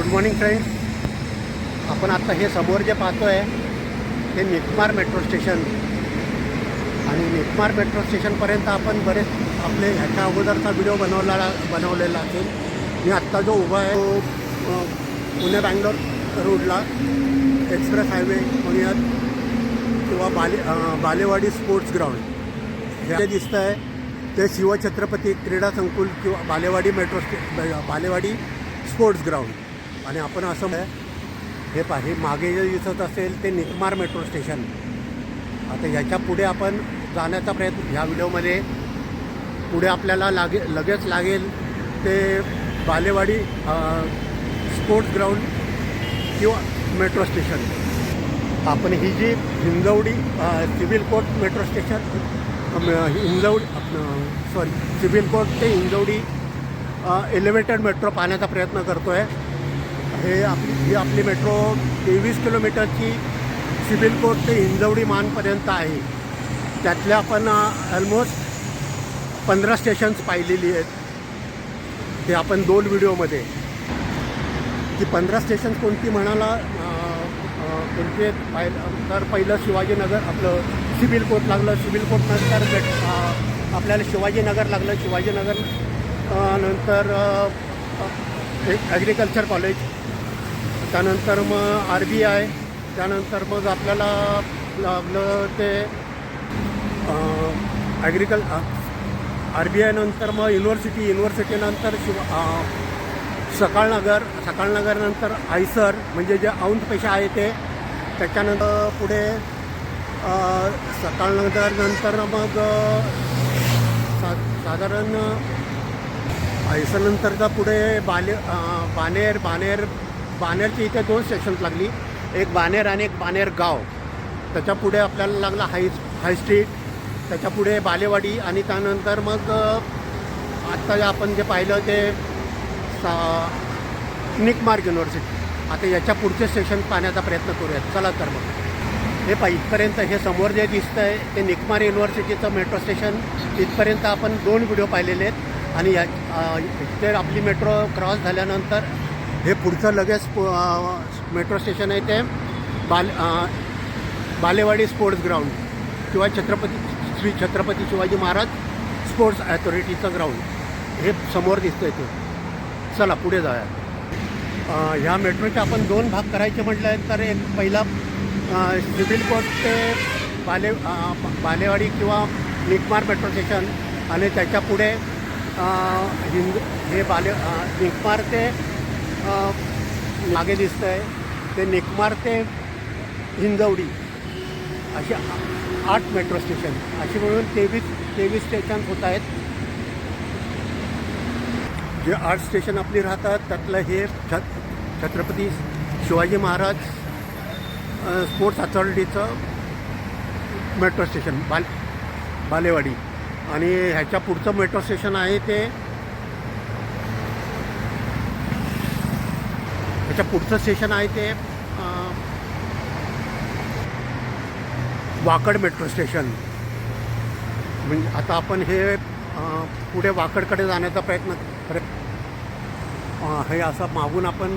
Good morning friends आपण आत्ता हे समोर जे पाहतो आहे ते निकमार मेट्रो स्टेशन आणि निकमार मेट्रो स्टेशनपर्यंत आपण बरेच आपले ह्याच्या अगोदरचा व्हिडिओ बनवला बनवलेला असेल. मी आत्ता जो उभा आहे तो पुणे बँगलोर रोडला एक्सप्रेस हायवे म्हणूयात किंवा बाले बालेवाडी स्पोर्ट्स ग्राउंड हे दिसतं आहे ते शिवछत्रपती क्रीडा संकुल किंवा Balewadi metro station Balewadi sports ground आणि आपण असं हे पा हे मागे जे दिसत असेल ते निकमार मेट्रो स्टेशन. आता ह्याच्या पुढे आपण जाण्याचा प्रयत्न ह्या व्हिडिओमध्ये पुढे आपल्याला लागे लगेच लागेल ते बालेवाडी स्पोर्ट्स ग्राउंड किंवा मेट्रो स्टेशन. आपण ही जी Hinjewadi civil court metro station Hinjewadi sorry civil court ते हिंजवडी एलिव्हेटेड मेट्रो पाहण्याचा प्रयत्न करतो आहे हे आपली ही आपली मेट्रो तेवीस किलोमीटरची सिव्हिल कोर्ट ते हिंजवडी मानपर्यंत आहे. त्यातल्या आपण ऑलमोस्ट पंधरा स्टेशन्स पाहिलेली आहेत. ते आपण दोन व्हिडिओमध्ये. ती पंधरा स्टेशन्स कोणती म्हणाला अं, कोणती आहेत? पाहिलं तर पहिलं शिवाजीनगर आपलं सिव्हिल कोर्ट लागलं सिव्हिल कोर्ट नंतर भेट आपल्याला शिवाजीनगर लागलं. शिवाजीनगर नंतर एक ॲग्रिकल्चर कॉलेज त्यानंतर मग आर बी आय त्यानंतर मग आपल्याला आपलं ते ॲग्रिकल आर बी आयनंतर मग युनिव्हर्सिटी युनिव्हर्सिटीनंतर शिव सकाळनगर सकाळनगरनंतर आयसर म्हणजे जे औंध पैसे आहे ते त्याच्यानंतर पुढे अ, नंतर मग सा साधारण आयसरनंतरचा पुढे बाले बानेर बानेर बानेरची इथे दोन स्टेशन्स लागली. एक बानेर आणि एक बानेर गाव. त्याच्या पुढे आपल्याला लागला हाय हाय स्ट्रीट त्याच्या पुढे बालेवाडी आणि त्यानंतर मग आत्ता आपण जे पाहिलं ते सा निकमार्ग युनिव्हर्सिटी आता याच्या पुढचे स्टेशन पाहण्याचा प्रयत्न करूयात. चला तर मग. हे पा इथपर्यंत हे समोर जे दिसतं आहे ते निकमार युनिव्हर्सिटीचं मेट्रो स्टेशन इथपर्यंत आपण दोन व्हिडिओ पाहिलेले आहेत. आणि या इथे आपली मेट्रो क्रॉस झाल्यानंतर हे पुढचं लगेच मेट्रो स्टेशन आहे ते बाल बालेवाडी स्पोर्ट्स ग्राउंड किंवा छत्रपती श्री छत्रपती शिवाजी महाराज स्पोर्ट्स ॲथॉरिटीचं ग्राउंड. हे समोर दिसतं आहे ते. चला पुढे जाऊया. ह्या मेट्रोचे आपण दोन भाग करायचे म्हटलं तर एक पहिला सिव्हिल कोर्ट ते बाले बालेवाडी किंवा निकमार मेट्रो स्टेशन आणि त्याच्या पुढे हिंद हे बाले निकमार ते मागे दिसतं आहे ते नेकमार ते हिंजवडी असे आठ मेट्रो स्टेशन. असे मिळून तेवीस तेवीस स्टेशन होत आहेत. जे आठ स्टेशन आपली राहतात त्यातलं हे छत छत्रपती शिवाजी महाराज स्पोर्ट्स अथॉरिटीचं मेट्रो स्टेशन बाल बालेवाडी. आणि ह्याच्या पुढचं मेट्रो स्टेशन आहे ते त्याच्या पुढचं स्टेशन आहे ते वाकड मेट्रो स्टेशन म्हणजे आता आपण हे पुढे वाकडकडे जाण्याचा प्रयत्न हे असं मागून आपण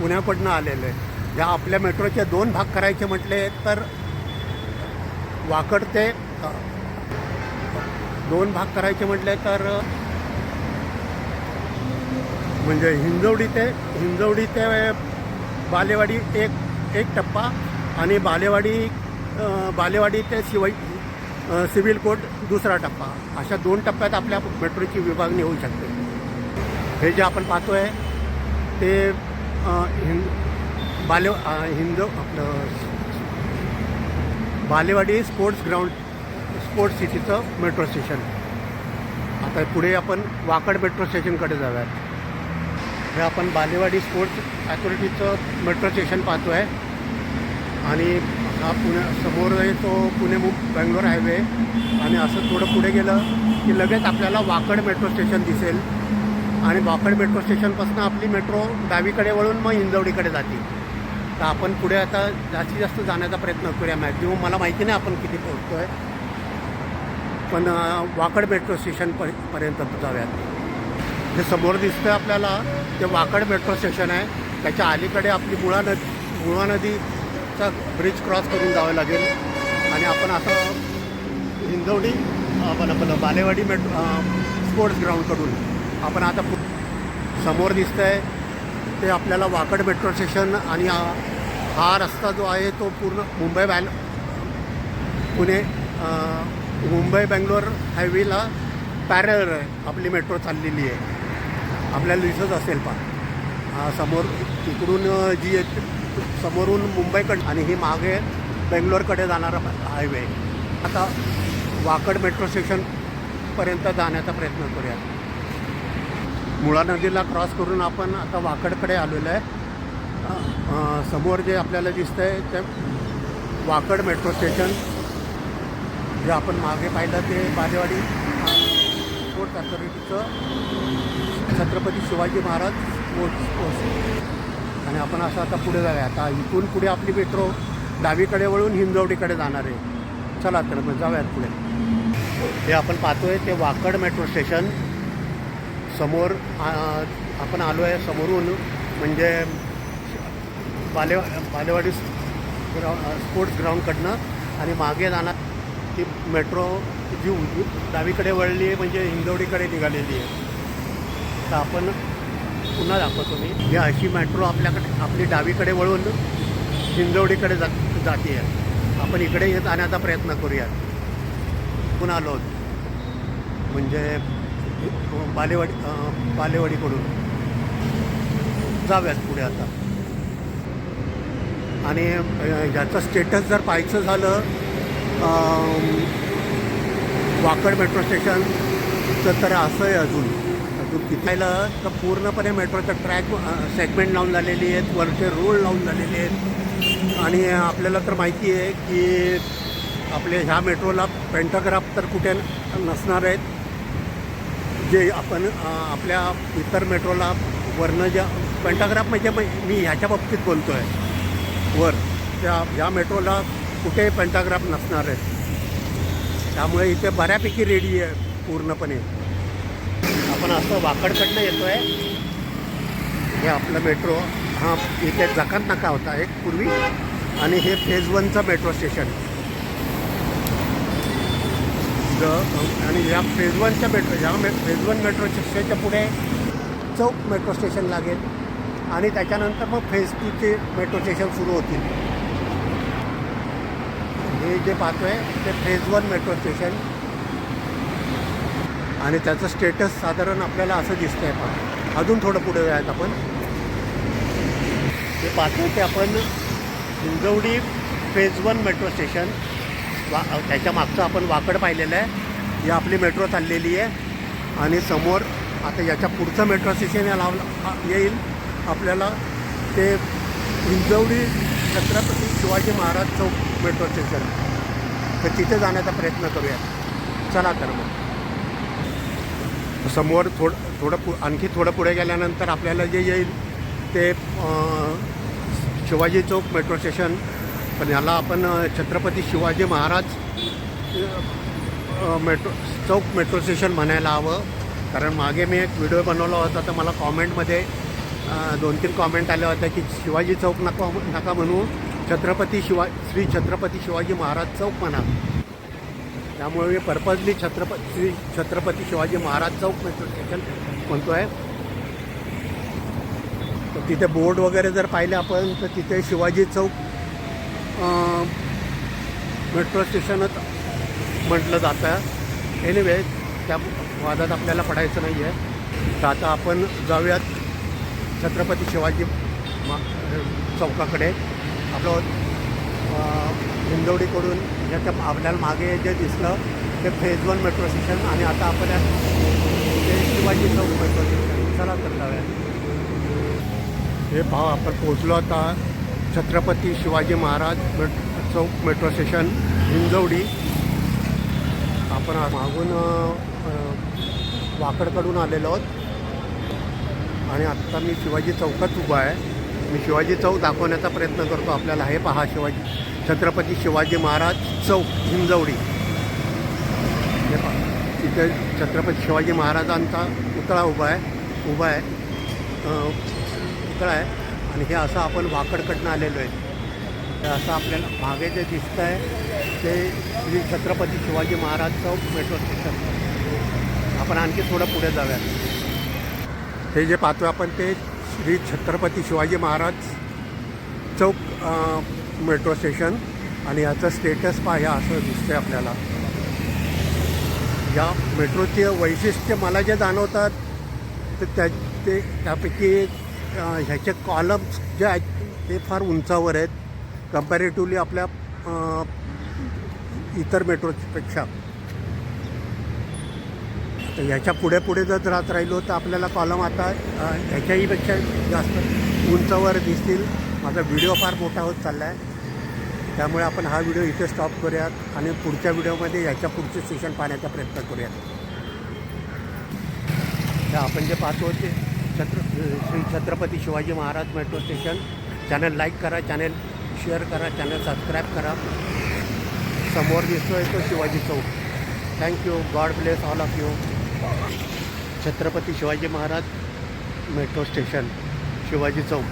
पुण्याकडनं आलेलं आहे. या आपल्या मेट्रोचे दोन भाग करायचे म्हटले तर वाकड ते दोन भाग करायचे म्हटले तर म्हणजे हिंजवडी ते हिंजवडी ते बालेवाडी एक एक टप्पा आणि बालेवाडी बालेवाडी ते शिवाई सिव्हिल कोर्ट दुसरा टप्पा. अशा दोन टप्प्यात आपल्या मेट्रोची विभागणी होऊ शकते. हे जे आपण पाहतो आहे ते हिंद बाले हिंद आपलं बालेवाडी स्पोर्ट्स ग्राउंड स्पोर्ट्स सिटीचं मेट्रो स्टेशन. आता पुढे आपण वाकड मेट्रो स्टेशनकडे जाऊयात. हे आपण बालेवाडी स्पोर्ट्स ॲथॉरिटीचं मेट्रो स्टेशन पाहतो आहे आणि हा पुणे समोर आहे तो पुणे मु बेंगलोर हायवे. आणि असं थोडं पुढे गेलं की लगेच आपल्याला वाकड मेट्रो स्टेशन दिसेल. आणि वाकड मेट्रो स्टेशनपासून आपली मेट्रो डावीकडे वळून मग इंजवडीकडे जाते. तर आपण पुढे आता जास्तीत जास्त जाण्याचा प्रयत्न करूया मॅक्झिमम. मला माहिती नाही आपण किती पोहोचतो आहे पण वाकड मेट्रो स्टेशन पर्यंत जाऊयात. जे समोर दिसतं आपल्याला ते वाकड मेट्रो स्टेशन आहे. त्याच्या अलीकडे आपली मुळा नदी मुळा नदीचा ब्रिज क्रॉस करून जावं लागेल. आणि आपण असं हिंजवडी आपण आपलं बालेवाडी मेट्रो स्पोर्ट्स ग्राउंडकडून आपण आता पु- समोर दिसतं आहे ते आपल्याला वाकड मेट्रो स्टेशन आणि हा- हा रस्ता जो आहे तो पूर्ण मुंबई बॅल पुणे मुंबई बेंगलोर हायवेला पॅरल आहे. आपली मेट्रो चाललेली आहे. आपल्याला दिसत असेल पण. समोर तिकडून जी समोरून मुंबईकडे आणि ही मागे बेंगलोरकडे जाणारा हायवे. आता वाकड मेट्रो स्टेशनपर्यंत जाण्याचा प्रयत्न करूया मुळा नदीला क्रॉस करून आपण आता वाकडकडे आलेलो आहे. समोर जे आपल्याला दिसतं आहे ते वाकड मेट्रो स्टेशन. जे आपण मागे पाहिलं ते बालेवाडी पोर्ट अथॉरिटीचं छत्रपती शिवाजी महाराज पोहोच पोहोचले. आणि आपण असं आता पुढे जाऊया. आता इथून पुढे आपली मेट्रो डावीकडे वळून हिंजवडीकडे जाणार आहे. चला तर मग जाऊयात पुढे. हे आपण पाहतोय ते वाकड मेट्रो स्टेशन समोर आपण आलो आहे समोरून म्हणजे बाले बालेवाडी ग्राउ स्पोर्ट्स ग्राउंडकडनं आणि मागे जाणार ती मेट्रो जी डावीकडे वळली आहे म्हणजे हिंजवडीकडे निघालेली आहे. तर आपण पुन्हा दाखवतो मी. ही अशी मेट्रो आपल्याकडे आपली डावीकडे वळून हिंजवडीकडे जा जाते आहे आपण इकडे येत आणण्याचा प्रयत्न करूया पुन्हा आलो म्हणजे बालेवाडी बालेवाडीकडून. जाऊयात पुढे आता. आणि याचं स्टेटस जर पाहायचं झालं वाकड मेट्रो स्टेशनचं तर असं आहे अजून. वाहतूक किती पाहिलं तर पूर्णपणे मेट्रोचं ट्रॅक सेगमेंट लावून झालेली आहेत वरचे रोड लावून झालेले आहेत. आणि आपल्याला तर माहिती आहे की आपले ह्या मेट्रोला पेंटाग्राफ तर कुठे नसणार आहेत. जे आपण आपल्या इतर मेट्रोला वरनं ज्या पेंटाग्राफ म्हणजे मी ह्याच्या बाबतीत बोलतो आहे वर त्या ह्या मेट्रोला कुठे पेंटाग्राफ नसणार आहेत. त्यामुळे इथे बऱ्यापैकी रेडी आहे पूर्णपणे. आपण असं वाकडकडनं येतो आहे हे आपलं मेट्रो हा इथे जकात नाका होता एक पूर्वी. आणि हे फेज वनचं मेट्रो स्टेशन ज- आणि या फेज वनच्या मेट्रो ह्या मे फेज वन मेट्रो स्टेशनच्या पुढे चौक मेट्रो स्टेशन लागेल. आणि त्याच्यानंतर मग फेज टूचे मेट्रो स्टेशन सुरू होतील. हे जे पाहतो आहे ते फेज वन मेट्रो स्टेशन आणि त्याचं स्टेटस साधारण आपल्याला असं दिसतं आहे पण. अजून थोडं पुढे जायचं आपण. ते पाहतो ते आपण Hinjewadi phase one metro station वा त्याच्या मागचं आपण वाकड पाहिलेलं आहे. ही आपली मेट्रो चाललेली आहे. आणि समोर आता याच्या पुढचं मेट्रो स्टेशन या लावलं येईल. आपल्याला ते हिंजवडी छत्रपती शिवाजी महाराज चौक मेट्रो स्टेशन तर तिथे जाण्याचा प्रयत्न करूया चला तर मग. समोर थोडं थोडं पु आणखी थोडं पुढे गेल्यानंतर आपल्याला जे येईल ते शिवाजी चौक मेट्रो स्टेशन पण याला आपण छत्रपती शिवाजी महाराज मेट्रो चौक मेट्रो स्टेशन म्हणायला हवं. कारण मागे मी एक व्हिडिओ बनवला होता तर मला कॉमेंटमध्ये दोन तीन कॉमेंट आल्या होत्या की शिवाजी चौक नका नका म्हणू छत्रपती शिवा श्री छत्रपती शिवाजी महाराज चौक म्हणा. त्यामुळे मी पर्पजली छत्रपती श्री छत्रपती शिवाजी महाराज चौक मेट्रो स्टेशन म्हणतो आहे तर तिथे बोर्ड वगैरे जर पाहिले आपण तर तिथे शिवाजी चौक मेट्रो स्टेशनच म्हटलं जातं. एनिवे त्या वादात आपल्याला पडायचं नाही आहे तर आता आपण जाऊयात छत्रपती शिवाजी मा चौकाकडे. आपलं हिंदवडीकडून हिंदवडीकडून त्या आपल्याला मागे जे दिसलं ते फेज वन मेट्रो स्टेशन आणि आता आपण ते शिवाजी चौक मेट्रो स्टेशन चला तर जाऊया. हे भाव आपण पोचलो आता. छत्रपती शिवाजी महाराज मेट चौक मेट्रो स्टेशन हिंजवडी. आपण मागून वाकडकडून आलेलो आहोत. आणि आत्ता मी शिवाजी चौकात उभा आहे. मी शिवाजी चौक दाखवण्याचा प्रयत्न करतो आपल्याला. हे पहा शिवाजी छत्रपती शिवाजी महाराज चौक हिंजवडी. हे पहा तिथे छत्रपती शिवाजी महाराजांचा पुतळा उभा आहे उभा आहे. पुतळा आहे आणि हे असं आपण वाकडकडनं आलेलो आहे. तर असं आपल्याला मागे जे दिसतं आहे ते श्री छत्रपती शिवाजी महाराज चौक मेट्रो स्टेशन आपण आणखी थोडं पुढे जाऊया हे जे पाहतो आपण ते श्री छत्रपती शिवाजी महाराज चौक मेट्रो स्टेशन आणि याचं स्टेटस पहा असं दिसतंय आपल्याला. या मेट्रोचे वैशिष्ट्य मला जे जाणवतात तर त्या ते त्यापैकी ह्याचे कॉलम्स जे आहेत ते फार उंचावर आहेत कम्पॅरेटिव्हली आपल्या इतर मेट्रोपेक्षा. तर ह्याच्या पुढे पुढे जर राहत राहिलो तर आपल्याला कॉलम आता ह्याच्याहीपेक्षा ह्याच्याही पेक्षा जास्त उंचावर दिसतील. माझा व्हिडिओ फार मोठा होत चालला आहे त्यामुळे आपण हा व्हिडिओ इथे स्टॉप करूयात आणि पुढच्या व्हिडिओमध्ये ह्याच्या पुढचे स्टेशन पाहण्याचा प्रयत्न करूयात. तर आपण जे पाहतो ते छत्र Shri Chhatrapati Shivaji Maharaj metro station channel like करा चॅनल शेअर करा चॅनल सबस्क्राईब करा. समोर दिसतोय तो शिवाजी चौक. Thank you God bless all of you Chhatrapati Shivaji Maharaj metro station Shivaji Chowk.